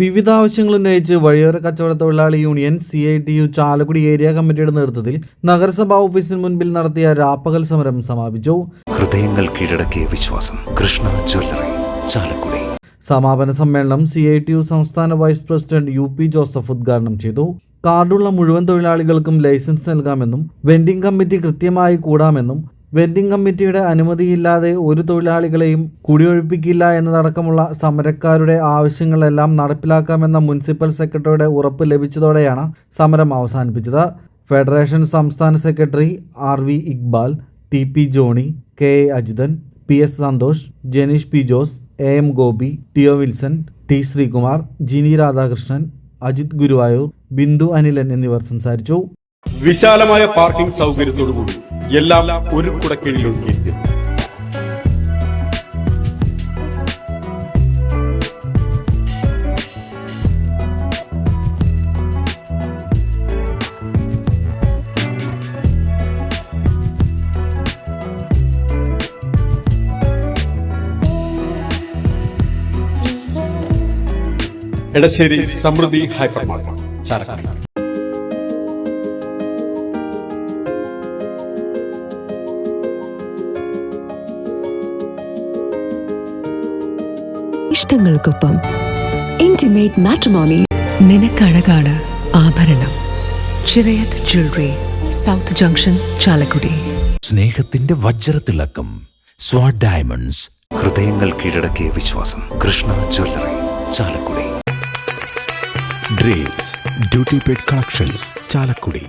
വിവിധ ആവശ്യങ്ങൾ ഉന്നയിച്ച് വഴിയോര കച്ചവട തൊഴിലാളി union C I T U Chalakudy area കമ്മിറ്റിയുടെ നേതൃത്വത്തിൽ നഗരസഭാ ഓഫീസിന് മുൻപിൽ നടത്തിയ രാപ്പകൽ സമരം സമാപിച്ചു. ഹൃദയങ്ങൾ കീഴടക്കിയ വിശ്വാസം. കൃഷ്ണ ജ്വല്ലറി ചാലക്കുടി. സമാപന സമ്മേളനം സി ഐ ടി യു സംസ്ഥാന vice president U P Joseph ഉദ്ഘാടനം ചെയ്തു. കാർഡുള്ള മുഴുവൻ തൊഴിലാളികൾക്കും ലൈസൻസ് നൽകാമെന്നും വെൻഡിംഗ് കമ്മിറ്റി കൃത്യമായി കൂടാമെന്നും വെൻഡിംഗ് കമ്മിറ്റിയുടെ അനുമതിയില്ലാതെ ഒരു തൊഴിലാളികളെയും കുടിയൊഴിപ്പിക്കില്ല എന്നതടക്കമുള്ള സമരക്കാരുടെ ആവശ്യങ്ങളെല്ലാം നടപ്പിലാക്കാമെന്ന മുനിസിപ്പൽ സെക്രട്ടറിയുടെ ഉറപ്പ് ലഭിച്ചതോടെയാണ് സമരം അവസാനിപ്പിച്ചത്. ഫെഡറേഷൻ സംസ്ഥാന secretary R V Iqbal T P Johnny K A Ajithan P S Santhosh Janeesh P Jose A M Gopi T O Wilson T Sreekumar Jini Radhakrishnan Ajith Guruvayur Bindu Anilan എന്നിവർ സംസാരിച്ചു. വിശാലമായ parking സൗകര്യത്തോടുകൂടി എല്ലാം ഒരു കുടക്കീഴിലൊക്കെ Edassery Samruddhi hyper market Chalakudy. ഇഷ്ടങ്ങൾക്കൊപ്പം intimate matrimony നിനക്കഴകാണ് ആഭരണം. Chirayath jewellery south junction Chalakudy. സ്നേഹത്തിന്റെ വജ്രത്തിളക്കം സ്വാഡ് ഡയമണ്ട്സ് ഹൃദയങ്ങൾ കീഴടക്കിയ വിശ്വാസം. Krishna jewellery Chalakudy. Dreams duty paid collections Chalakudy.